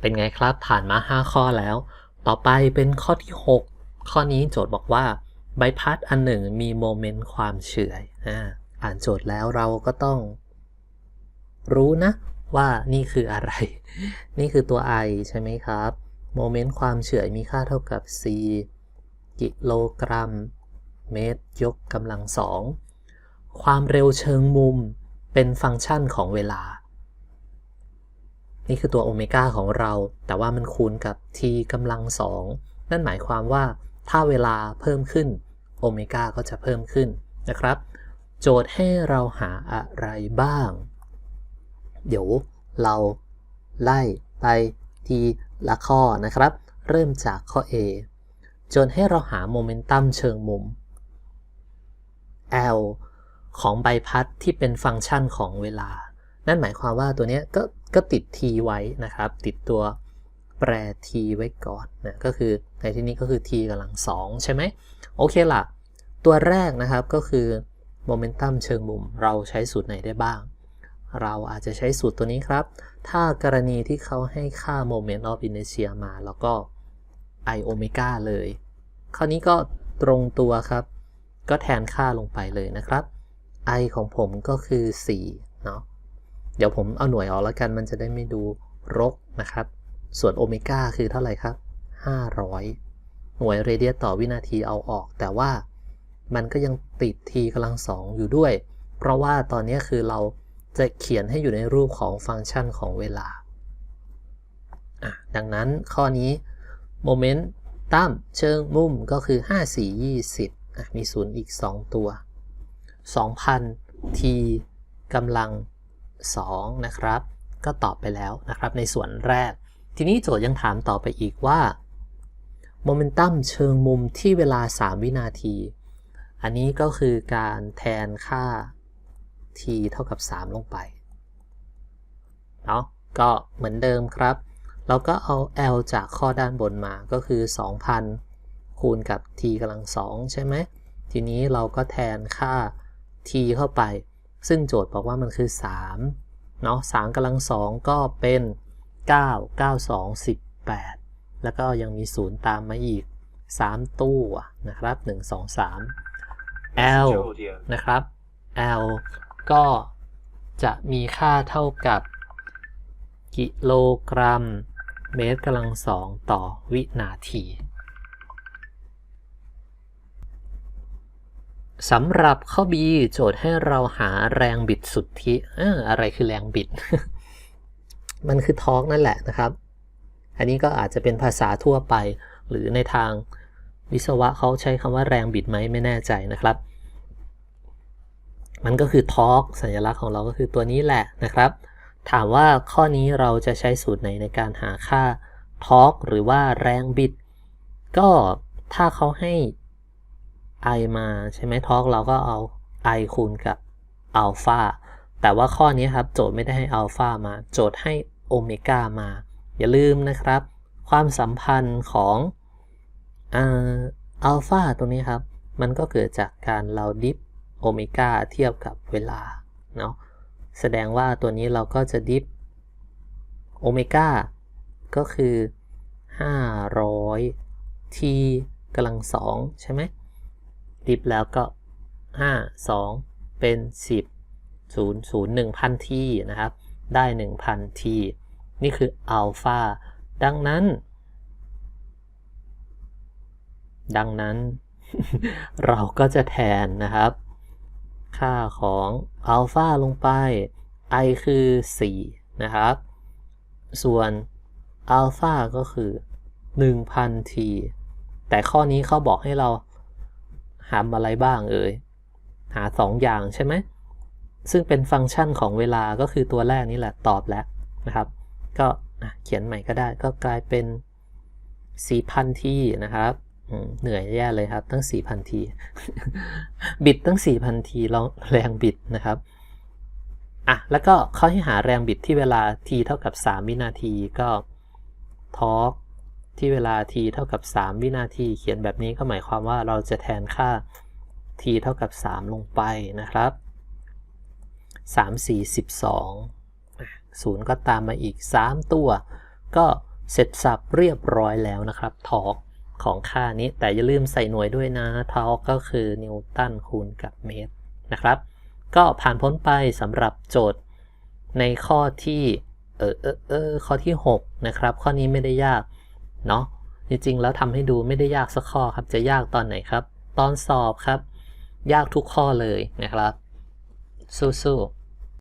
เป็นไงครับผ่านมา 5 ข้อแล้ว ต่อไปเป็นข้อที่ 6 ข้อนี้โจทย์บอกว่า ใบพัดอันหนึ่งมีโมเมนต์ความเฉื่อยอ่าอ่านโจทย์แล้วเราก็ต้อง รู้นะว่านี่คืออะไร นี่คือตัว i ใช่ไหมครับโมเมนต์ความเฉื่อยมีค่าเท่ากับ c กิโลกรัม เมตร ยกกำลังสอง ความเร็วเชิงมุมเป็นฟังก์ชันของเวลา นี่คือตัวโอเมก้าของเรา แต่ว่ามันคูณกับ t กำลังสองนั่นหมายความว่าถ้าเวลาเพิ่มขึ้นโอเมก้าก็จะเพิ่มขึ้นนะครับ โจทย์ให้เราหาอะไรบ้าง เดี๋ยวเราไล่ไปทีละข้อนะครับ เริ่มจากข้อ A โจทย์ให้เราหาโมเมนตัมเชิงมุม L ของใบพัดที่เป็นฟังก์ชันของเวลา นั่นหมายความว่าตัวนี้ก็ก็ติด t ไว้นะครับ ติดตัวแปร t ไว้ก่อนนะก็คือในที่นี้ก็คือ t กำลัง 2 ใช่ไหมโอเคล่ะ ตัวแรกนะครับก็คือโมเมนตัมเชิงมุมเราใช้สูตรไหนได้บ้าง เราอาจจะใช้สูตรตัวนี้ครับ ถ้ากรณีที่เขาให้ค่า moment of inertia มา แล้วก็ i โอเมก้าเลย คราวนี้ก็ตรงตัวครับ ก็แทนค่าลงไปเลยนะครับ i ของผมก็คือ 4 เนาะ เดี๋ยวผมเอาหน่วยออกแล้วกันมันจะได้ไม่ดูรกนะครับ ส่วนโอเมก้าคือเท่าไหร่ครับ 500 หน่วยเรเดียสต่อวินาทีเอาออก แต่ว่ามันก็ยังติด t กำลังสองอยู่ด้วย เพราะว่าตอนนี้คือเราจะเขียนให้อยู่ในรูปของฟังก์ชันของเวลา ดังนั้นข้อนี้โมเมนต์ตั้มเชิงมุมก็คือ 5 4 20 มีศูนย์อีก 2 ตัว 2,000 t กำลัง 2 นะครับ ก็ตอบไปแล้วนะครับในส่วนแรก ทีนี้โจทย์ยังถามต่อไปอีกว่าโมเมนตัมเชิงมุมที่เวลา 3 วินาที อันนี้ก็คือการแทนค่า t เท่ากับ 3 ลงไปเนาะก็เหมือนเดิมครับ เราก็เอา L จากข้อด้านบนมาก็คือ 2,000 คูณกับ t กำลัง 2 ใช่ไหมทีนี้เราก็แทนค่า t เข้าไป ซึ่งโจทย์บอกว่ามันคือ3เนาะ3กำลัง 2 ก็เป็น 9 9 2 18 แล้วก็ยังมี 0 ตามมาอีก 3 ตู้นะครับ 1 2 3 L นะครับ L ก็จะมีค่าเท่ากับ กิโลกรัม เมตรกำลังสองต่อวินาที สำหรับข้อ B โจทย์ให้เราหาแรงบิดสุทธิออะไรคือแรงบิด มันคือทอร์กนั่นแหละนะครับ อันนี้ก็อาจจะเป็นภาษาทั่วไป หรือในทางวิศวะเขาใช้คำว่าแรงบิดไหมไม่แน่ใจนะครับ มันก็คือทอร์กสัญลักษณ์ของเราก็คือตัวนี้แหละนะครับ ถามว่าข้อนี้เราจะใช้สูตรไหนในการหาค่าทอร์กหรือว่าแรงบิด ก็ถ้าเขาให้ i มาใช่ไหมทอร์กเราก็เอา i คูณกับอัลฟาแต่ว่าข้อนี้ครับโจทย์ไม่ได้ให้อัลฟามา โจทย์ให้โอเมก้ามา อย่าลืมนะครับ ความสัมพันธ์ของอัลฟาตรงนี้ครับ มันก็เกิดจากการเราดิฟโอเมก้าเทียบกับเวลาเนาะแสดงว่าตัวนี้เราก็จะดิฟโอเมก้าก็คือ 500 t กำลังสองใช่ไหม ดิฟแล้วก็ 5 2 เป็น 10 0 0 1,000 t นะครับ ได้ 1,000 t นี่คืออัลฟาดังนั้น ดังนั้น เราก็จะแทนนะครับ ค่าของอัลฟาลงไป i คือ 4 นะครับ ส่วนอัลฟาก็คือ 1,000 t แต่ข้อนี้เขาบอกให้เรา หาอะไรบ้างเอ่ย หา2ออย่างใช่ไหม ซึ่งเป็นฟังก์ชันของเวลาก็คือตัวแรกนี่แหละตอบแล้วนะครับ ก็เขียนใหม่ก็ได้ก็กลายเป็น 4,000 t นะครับเหนื่อยแย่เลยครับ ตั้ง 4,000 ที บิดตั้ง 4,000 ทีแรงบิดนะครับอะแล้วก็เขาให้หาแรงบิดที่เวลา t เท่ากับ 3 วินาทีก็ทอร์ก ที่เวลา t เท่ากับ 3 วินาที เขียนแบบนี้ก็หมายความว่าเราจะแทนค่า t เท่ากับ 3 ลงไปนะครับ 3 4 12 0 ก็ตามมาอีก 3 ตัว ก็เสร็จสับเรียบร้อยแล้วนะครับทอกของค่านี้แต่อย่าลืมใส่หน่วยด้วยนะทอกก็คือนิวตันคูณกับเมตรนะครับ ก็ผ่านพ้นไปสำหรับโจทย์ในข้อที่เออเออเออข้อที่ 6 นะครับ ข้อนี้ไม่ได้ยาก เนาะจริงๆแล้วทำให้ดูไม่ได้ยากสักข้อครับ จะยากตอนไหนครับ ตอนสอบครับ ยากทุกข้อเลยนะครับ สู้ๆ